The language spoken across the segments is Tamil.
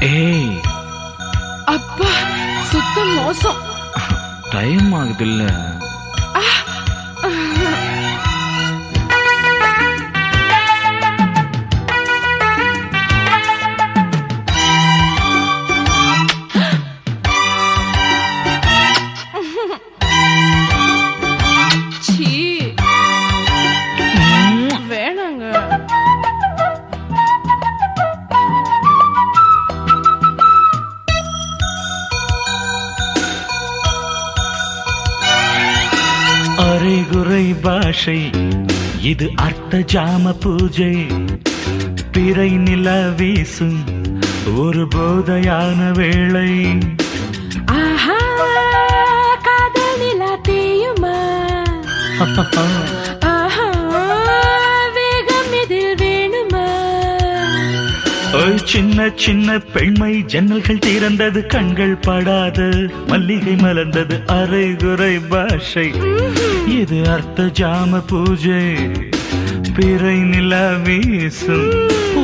ஏய். அப்பா சுத்த மோசம். டைம் ஆகுதுல்ல. சீ அரைகுறை பாஷை. இது அர்த்த ஜாம பூஜை. பிறை நில வீசும் ஒரு போதையான வேளை. ஆஹா காதல் நிலா தேயுமா? சின்ன சின்ன பெண்மை ஜன்னல்கள் திறந்தது கண்கள் படாது. மல்லிகை மலர்ந்தது அரை குறை பாஷை. இது அர்த்த ஜாம பூஜை. பிறை நில வீசும்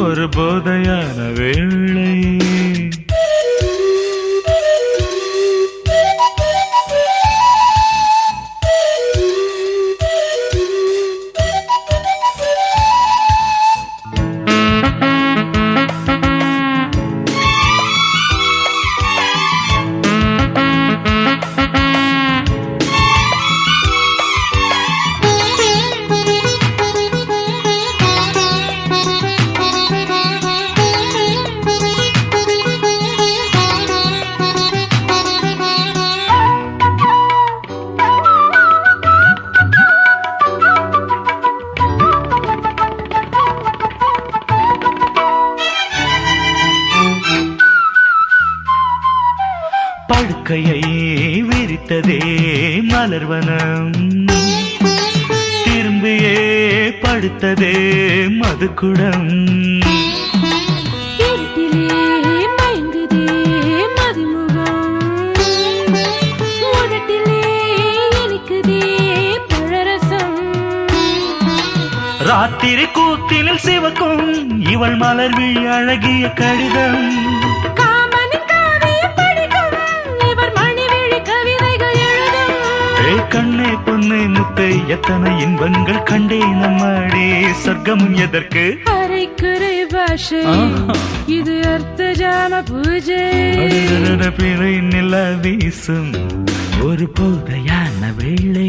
ஒரு போதையான வேளை. படுக்கையை விரித்ததே மலர்வனம். திரும்பியே படுத்ததே மதுக்குடம். ராத்திரி கூத்தினில் சிவக்கும் இவள் மலர் விழி அழகிய கடிதம். கண்ணே பொண்ணே முத்தை எத்தனை இன்பங்கள் கண்டே நம்மாடி சொர்க்கமும் எதற்கு? அரைக்குறை பாஷை. இது அர்த்த ஜாம பூஜை. பிறை நில வீசும். ஒரு போதையான வேளை.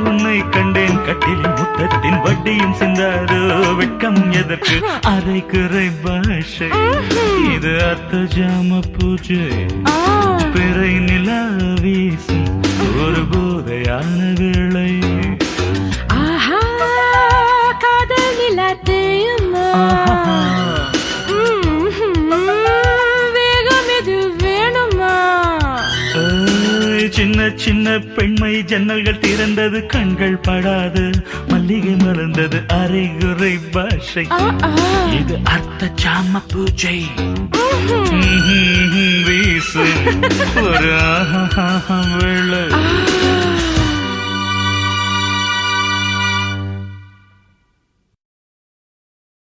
வட்டியும் சிந்தாது வெட்கம் எதற்கு? அரை குறை பாஷை. இது அர்த்த ஜாம பூஜை பிறை நிலா சின்ன பெண்மை ஜன்னல்கள் திறந்தது கண்கள் படாது. மல்லிகை மலர்ந்தது அரைகுறை பாஷை. இது அர்த்த ஜாம பூஜை. வீசும் ஒரு ஆஹா வேளை ஆ.